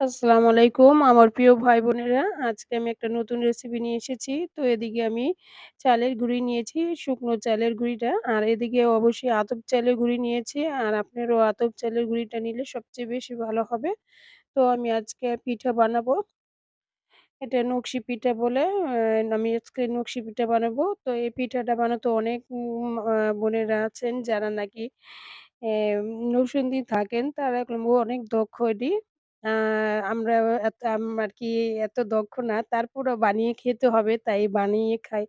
আসসালামু আলাইকুম। আমার প্রিয় ভাই বোনেরা আজকে আমি একটা নতুন রেসিপি নিয়ে এসেছি। তো এদিকে আমি চালের গুঁড়ি নিয়েছি, শুকনো চালের গুঁড়িটা। আর এদিকে অবশ্যই আতপ চালের গুঁড়ি নিয়েছি। আর আপনারও আতপ চালের গুঁড়িটা নিলে সবচেয়ে বেশি ভালো হবে। তো আমি আজকে পিঠা বানাবো। এটা নকশি পিঠা বলে আমি আজকে নকশি পিঠা বানাবো। তো এই পিঠাটা বানাতে অনেক বোনেরা আছেন যারা নাকি নৌসন্দি থাকেন, তারা অনেক দক্ষ এটি। আমরা এত আর কি এত দক্ষ না। তারপরও বানিয়ে খেতে হবে, তাই বানিয়ে খাই।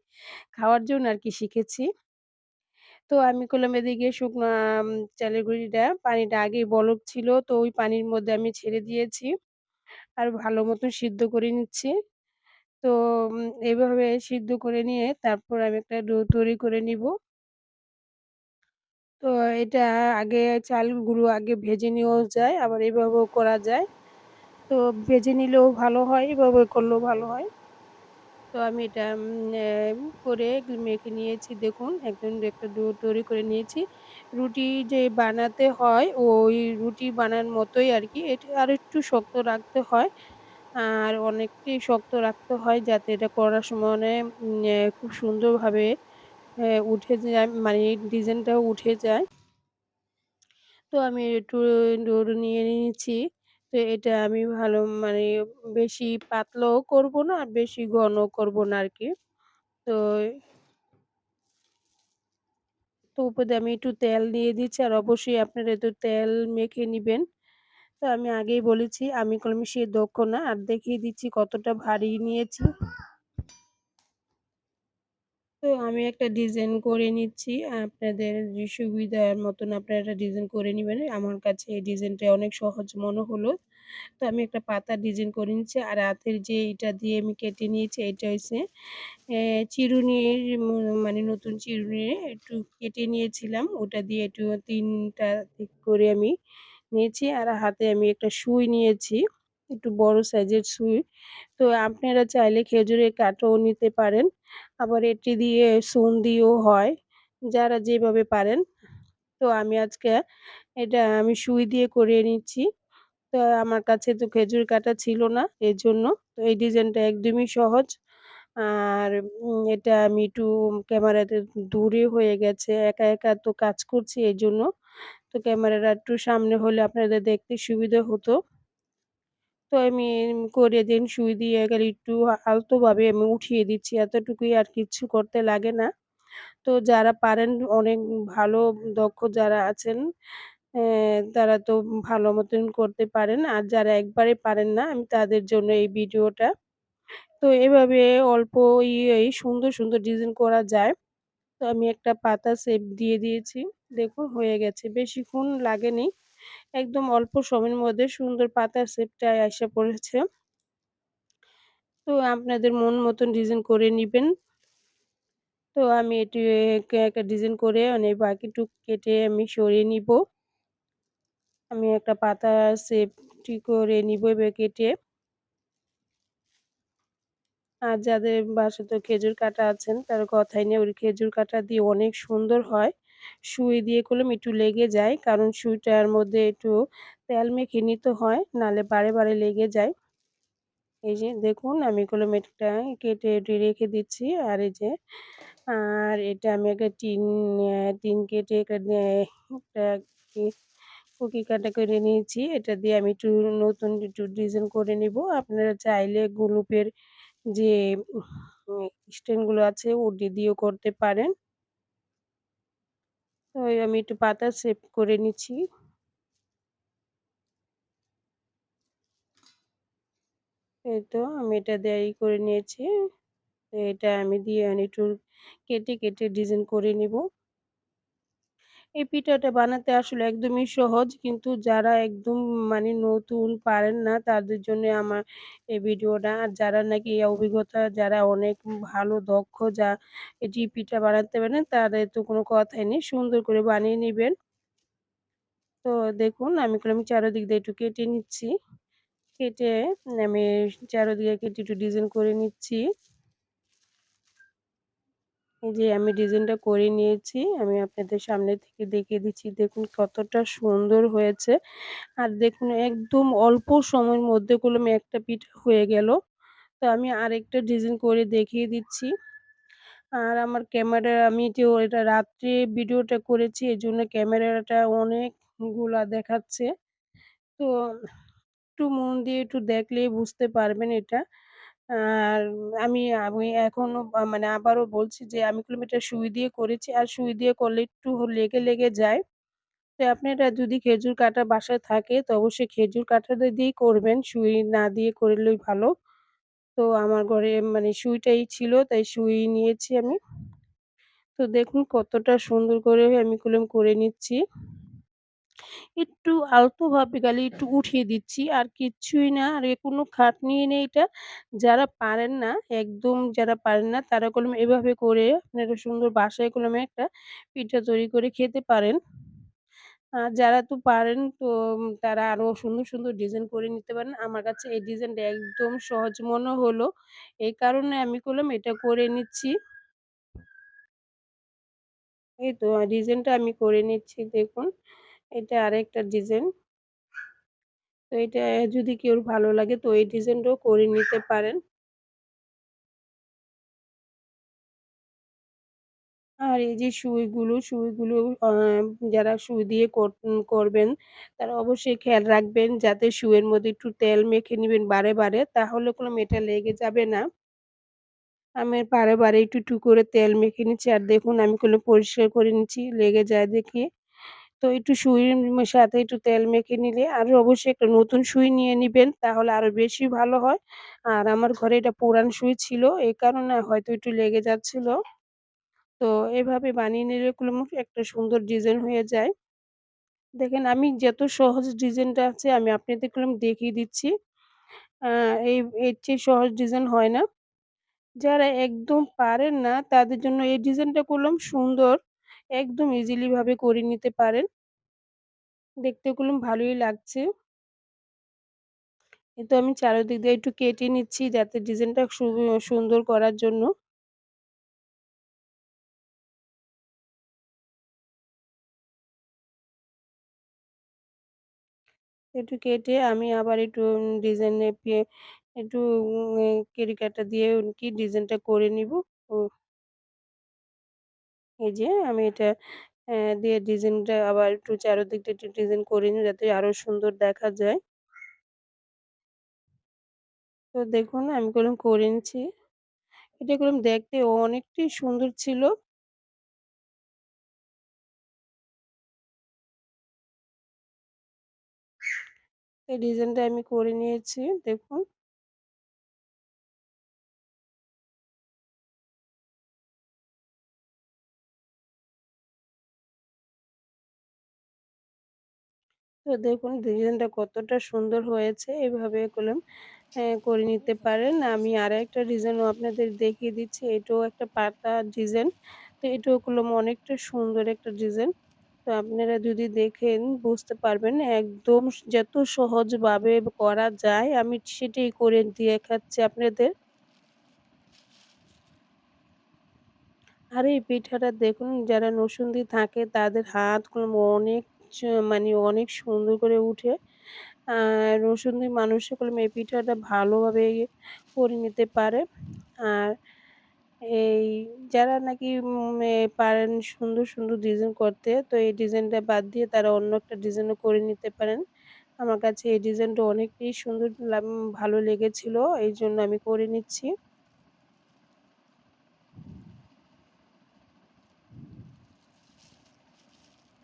খাওয়ার জন্য আর কি শিখেছি। তো আমি করলাম এদিকে শুকনো চালের গুঁড়িটা। পানিটা আগেই বলক ছিল, তো ওই পানির মধ্যে আমি ছেড়ে দিয়েছি। আর ভালো মতো সিদ্ধ করে নিচ্ছি। তো এভাবে সিদ্ধ করে নিয়ে তারপর আমি একটা ডো, তৈরি করে নিব। তো এটা আগে চালগুলো আগে ভেজে নেওয়াও যায়, আবার এভাবেও করা যায়। তো ভেজে নিলেও ভালো হয়, এভাবে করলেও ভালো হয়। তো আমি এটা করে মেখে নিয়েছি, দেখুন, একদম একটা ডো, তৈরি করে নিয়েছি। রুটি যে বানাতে হয়, ওই রুটি বানানোর মতোই আর কি। এটা আর একটু শক্ত রাখতে হয়, আর অনেকটাই শক্ত রাখতে হয়, যাতে এটা করার সময় মানে খুব সুন্দরভাবে উঠে যায় মানে ডিজাইনটাও উঠে যায়। তো আমি একটু ডোর নিয়ে নিয়েছি। তো এটা আমি ভালো মানে বেশি পাতলাও করব না, আর বেশি ঘন করব না আর কি তো তো উপরে আমি একটু তেল দিয়ে দিচ্ছি, আর অবশ্যই আপনারা একটু তেল মেখে নেবেন। তো আমি আগেই বলেছি, আমি কলমি সে দক্ষ না, আর দেখিয়ে দিচ্ছি কতটা ভারী নিয়েছি। তো আমি একটা ডিজাইন করে নিচ্ছি। আপনাদের সুবিধার মতন আপনারা একটা ডিজাইন করে নেবেন। আমার কাছে এই ডিজাইনটা অনেক সহজ মনে হলো তো আমি একটা পাতা ডিজাইন করে নিচ্ছি আর হাতের যে এটা দিয়ে আমি কেটে নিয়েছি এটা হচ্ছে চিরুনির মানে নতুন চিরুনি একটু কেটে নিয়েছিলাম। ওটা দিয়ে একটু তিনটা করে আমি নিয়েছি আর হাতে আমি একটা সুই নিয়েছি। একটু বড় সাইজের সুই। তো আপনারা চাইলে খেজুরের কাঠও নিতে পারেন। আবার এটি দিয়ে সুন দিয়েও হয়, যারা যেভাবে পারেন। তো আমি আজকে এটা আমি সুই দিয়ে করে নিচ্ছি। তো আমার কাছে তো খেজুর কাটা ছিল না এর জন্য তো এই ডিজাইনটা একদমই সহজ। আর এটা আমি একটু ক্যামেরাতে দূরে হয়ে গেছে, একা একা তো কাজ করছি এই জন্য তো ক্যামেরাটা একটু সামনে হলে আপনাদের দেখতে সুবিধা হতো। তো আমি করে দিন সুই দিয়ে গেলে একটু আলতোভাবে আমি উঠিয়ে দিচ্ছি। এতটুকুই আর কিচ্ছু করতে লাগে না। তো যারা পারেন, অনেক ভালো, দক্ষ যারা আছেন তারা তো ভালো মতন করতে পারেন। আর যারা একবারে পারেন না, আমি তাদের জন্য এই ভিডিওটা। তো এভাবে অল্প ইয়ে সুন্দর সুন্দর ডিজাইন করা যায়। তো আমি একটা পাতা শেপ দিয়ে দিয়েছি। দেখুন, হয়ে গেছে। বেশিক্ষণ লাগেনি। একদম অল্প সময়ের মধ্যে সুন্দর পাতা শেপটা এসে পড়েছে। তো আপনাদের মন মতন ডিজাইন করে নেবেন। তো আমি এটি একটা ডিজাইন করে মানে বাকিটুক কেটে আমি সরিয়ে নিব। আমি একটা পাতা শেপটি করে নিব এবার কেটে। আর যাদের বাসাতে খেজুর কাটা আছেন তার কথাই নেই ওই খেজুর কাটা দিয়ে অনেক সুন্দর হয়। সুই দিয়ে করলাম একটু লেগে যায়। কারণ সুইটার মধ্যে একটু তেল মেখে নিতে হয়, নালে বারে বারে লেগে যায়। এই যে দেখুন, আমি কলম এটা কেটে রেখে দিচ্ছি। আর এই যে, আর এটা আমি একটা টিন টিন কেটে একটা কুকি কাটা করে নিয়েছি। এটা দিয়ে আমি একটু নতুন একটু ডিজাইন করে নিব। আপনারা চাইলে গ্লুপের যে স্ট্যান্ডগুলো আছে ওটি দিয়েও করতে পারেন। আমি একটু পাতা সেভ করে নিচ্ছি। এই তো আমি এটা দেয়াই করে নিয়েছি। এটা আমি দিয়ে একটু কেটে কেটে ডিজাইন করে নিব। এই পিঠাটা বানাতে আসলে একদমই সহজ। কিন্তু যারা একদম মানে নতুন পারেন না, তাদের জন্য আমার এই ভিডিওটা। আর যারা নাকি অভিজ্ঞতা, যারা অনেক ভালো, দক্ষ, যা এটি পিঠা বানাতে পারেন, তাদের তো কোনো কথাই নেই। সুন্দর করে বানিয়ে নেবেন। তো দেখুন, আমি আমি চারোদিক দিয়ে একটু কেটে নিচ্ছি। কেটে আমি চারোদিকে কেটে একটু ডিজাইন করে নিচ্ছি। যে আমি ডিজাইনটা করে নিয়েছি। আমি আপনাদের সামনে থেকে দেখিয়ে দিচ্ছি। দেখুন কতটা সুন্দর হয়েছে। আর দেখুন একদম অল্প সময়ের মধ্যে করলাম একটা পিঠা হয়ে গেল। তো আমি আরেকটা ডিজাইন করে দেখিয়ে দিচ্ছি। আর আমার ক্যামেরা আমি এটা রাত্রে ভিডিওটা করেছি এই জন্য ক্যামেরাটা অনেকগুলা দেখাচ্ছে। তো একটু মন দিয়ে একটু দেখলেই বুঝতে পারবেন এটা। আর আমি আমি এখনও মানে আবারও বলছি যে আমি করলাম এটা সুই দিয়ে করেছি। আর সুই দিয়ে করলে একটু লেগে, লেগে যায়। তো আপনারা যদি খেজুর কাটা বাসায় থাকে তো অবশ্যই খেজুর কাঁটাটা দিয়েই করবেন। সুই না দিয়ে করলেই ভালো। তো আমার ঘরে মানে সুইটাই ছিল তাই সুই নিয়েছি আমি। তো দেখুন কতটা সুন্দর করে আমি করলাম করে নিচ্ছি। একটু আলতোভাবে খালি একটু উঠিয়ে দিচ্ছি আর কিচ্ছুই না। আর কোনো খাটনিই নেই এটা। যারা পারেন না, একদম যারা পারেন না তারা কলম এভাবে করে আপনারা সুন্দর বাসায় কলমে একটা পিঠা তৈরি করে খেতে পারেন। আর যারা তো পারেন তো তারা আরও সুন্দর, সুন্দর ডিজাইন করে নিতে পারেন। আমার কাছে এই ডিজাইনটা একদম সহজ মনে হলো। এই কারণে আমি করলাম এটা করে নিচ্ছি। এই তো ডিজাইনটা আমি করে নিচ্ছি দেখুন। এটা আরেকটা ডিজাইন। তো এটা যদি কেউ ভালো লাগে তো এই ডিজাইনটাও করে নিতে পারেন। আর এই যে সুইগুলো, সুইগুলো যারা সুই দিয়ে কর করবেন তারা অবশ্যই খেয়াল রাখবেন যাতে সুইয়ের মধ্যে একটু তেল মেখে নিবেন বারে, বারে তাহলে কোনো মেটা লেগে যাবে না। আমি বারে, বারে একটু, একটু করে তেল মেখে নিচ্ছি আর দেখুন আমি কোনো পরিষ্কার করে নিচ্ছি লেগে যায় দেখে। তো একটু সুইয়ের সাথে একটু তেল মেখে নিলে আরও অবশ্যই একটা নতুন সুই নিয়ে নিবেন, তাহলে আরও বেশি ভালো হয়। আর আমার ঘরে এটা পুরান সুই ছিল এই কারণে হয়তো একটু লেগে যাচ্ছিল। তো এভাবে বানিয়ে নিলে কুলুম একটা সুন্দর ডিজাইন হয়ে যায়। দেখেন আমি যত সহজ ডিজাইনটা আছে আমি আপনাদেরকে দেখিয়ে দিচ্ছি। এই, এর চেয়ে সহজ ডিজাইন হয় না। যারা একদম পারেন না তাদের জন্য এই ডিজাইনটা করলাম সুন্দর। একদম ইজিলি ভাবে করে নিতে পারেন। দেখতে করলাম ভালোই লাগছে। কিন্তু আমি চারদিক দিয়ে একটু কেটে নিচ্ছি যাতে ডিজাইনটা সুন্দর করার জন্য। একটু কেটে আমি আবার একটু ডিজাইনে একটু, উম, এ কেরি কাটা দিয়ে কি ডিজাইনটা করে নিবো। এই যে আমি এটা দিয়ে ডিজাইনটা আবার একটু চারদিকটা একটু ডিজাইন করে নিই যাতে আরও সুন্দর দেখা যায়। তো দেখুন আমি করলাম করে নিচ্ছি। এটা করলাম দেখতে অনেকটাই সুন্দর ছিল। এই ডিজাইনটা আমি করে নিয়েছি, দেখুন। তো দেখুন ডিজাইনটা কতটা সুন্দর হয়েছে। এভাবে করলাম অ্যা করে নিতে পারেন। আমি আর একটা ডিজাইনও আপনাদের দেখিয়ে দিচ্ছি। এটাও একটা পাতা ডিজাইন। তো এটাও করলাম অনেকটা সুন্দর একটা ডিজাইন। তো আপনারা যদি দেখেন বুঝতে পারবেন একদম যত সহজভাবে করা যায়, আমি সেটাই করে দেখাচ্ছি আপনাদের। আর, এই পিঠাটা দেখুন, যারা নরসিংদী থাকে তাদের হাতগুলো অনেক মানে অনেক সুন্দর করে উঠে। আর নরসিংদীর মানুষ সকলে এই পিঠাটা ভালোভাবে করে নিতে পারে। আর এই যারা নাকি পারেন সুন্দর, সুন্দর ডিজাইন করতে তো এই ডিজাইনটা বাদ দিয়ে তারা অন্য একটা ডিজাইনও করে নিতে পারেন। আমার কাছে এই ডিজাইনটা অনেকটাই সুন্দর ভালো লেগেছিল। এই জন্য আমি করে নিচ্ছি।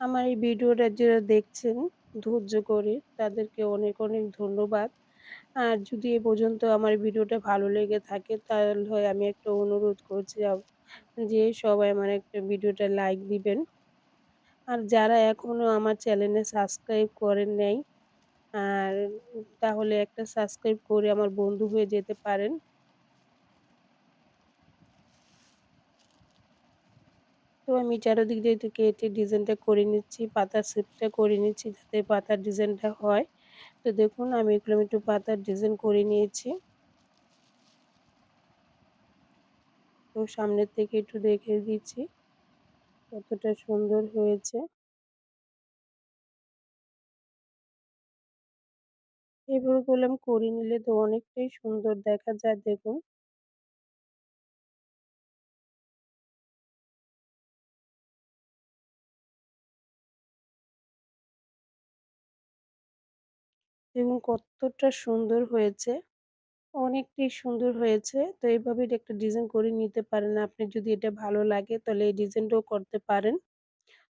আমার এই ভিডিওটা যারা দেখছেন ধৈর্য করে তাদেরকে অনেক, অনেক ধন্যবাদ। আর যদি এ পর্যন্ত আমার ভিডিওটা ভালো লেগে থাকে তাহলে আমি একটা অনুরোধ করছি যে সবাই আমার একটা ভিডিওটা লাইক দিবেন। আর যারা এখনও আমার চ্যানেলে সাবস্ক্রাইব করেন নাই আর তাহলে একটা সাবস্ক্রাইব করে আমার বন্ধু হয়ে যেতে পারেন। তো আমি চারদিক দিয়ে একটু কেটে ডিজাইনটা করে নিচ্ছি। পাতার শেপটা করে নিচ্ছি যাতে পাতার ডিজাইনটা হয়। তো দেখুন, আমি এগুলো একটু পাতার ডিজাইন করে নিয়েছি। তো সামনের থেকে একটু দেখে দিচ্ছি কতটা সুন্দর হয়েছে এভাবে করলাম, করে নিলে তো অনেকটাই সুন্দর দেখা যায়, দেখুন দেখুন কতটা সুন্দর হয়েছে। অনেকটাই সুন্দর হয়েছে। তো এইভাবে একটা ডিজাইন করে নিতে পারেন। আপনি যদি এটা ভালো লাগে তাহলে এই ডিজাইনটাও করতে পারেন।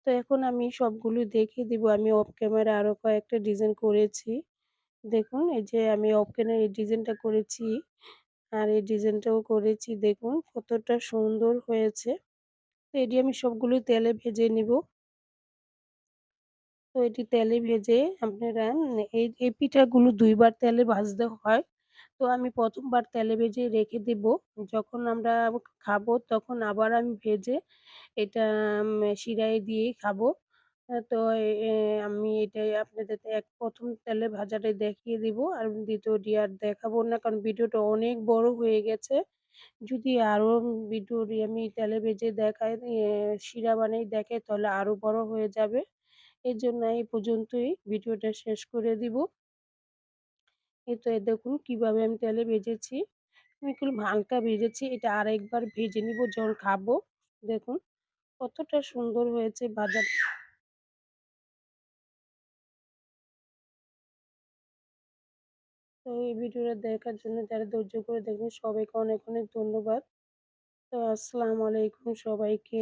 তো এখন আমি সবগুলো দেখিয়ে দিব। আমি অফ ক্যামেরা আরও কয়েকটা ডিজাইন করেছি। দেখুন, এই যে আমি অফ ক্যামেরা এই ডিজাইনটা করেছি আর এই ডিজাইনটাও করেছি। দেখুন, কতটা সুন্দর হয়েছে। তো এটি আমি সবগুলো তেলে ভেজে নিব। তো এটি তেলে ভেজে আপনারা এই এই পিঠাগুলো দুইবার তেলে ভাজতে হয়। তো আমি প্রথমবার তেলে ভেজে রেখে দেব। যখন আমরা খাব তখন আবার আমি ভেজে এটা শিরায় দিয়ে খাব। তো আমি এটাই আপনাদের এক প্রথম তেলে ভাজাটাই দেখিয়ে দিব আর দ্বিতীয়টি আর দেখাবো না কারণ ভিডিওটা অনেক বড় হয়ে গেছে। যদি আরও ভিডিওটি আমি তেলে ভেজে দেখাই শিরা বানাই দেখাই তাহলে আরও বড় হয়ে যাবে। এর জন্য এই পর্যন্তই ভিডিওটা শেষ করে দিব। এই তো দেখুন কীভাবে আমি তেলে ভেজেছি। আমি একটু হালকা ভেজেছি, এটা আরেকবার ভেজে নিব, যখন খাব। দেখুন কতটা সুন্দর হয়েছে বাজার। তো এই ভিডিওটা দেখার জন্য যারা ধৈর্য করে দেখবেন সবাইকে অনেক অনেক ধন্যবাদ। তো আসসালামু আলাইকুম সবাইকে।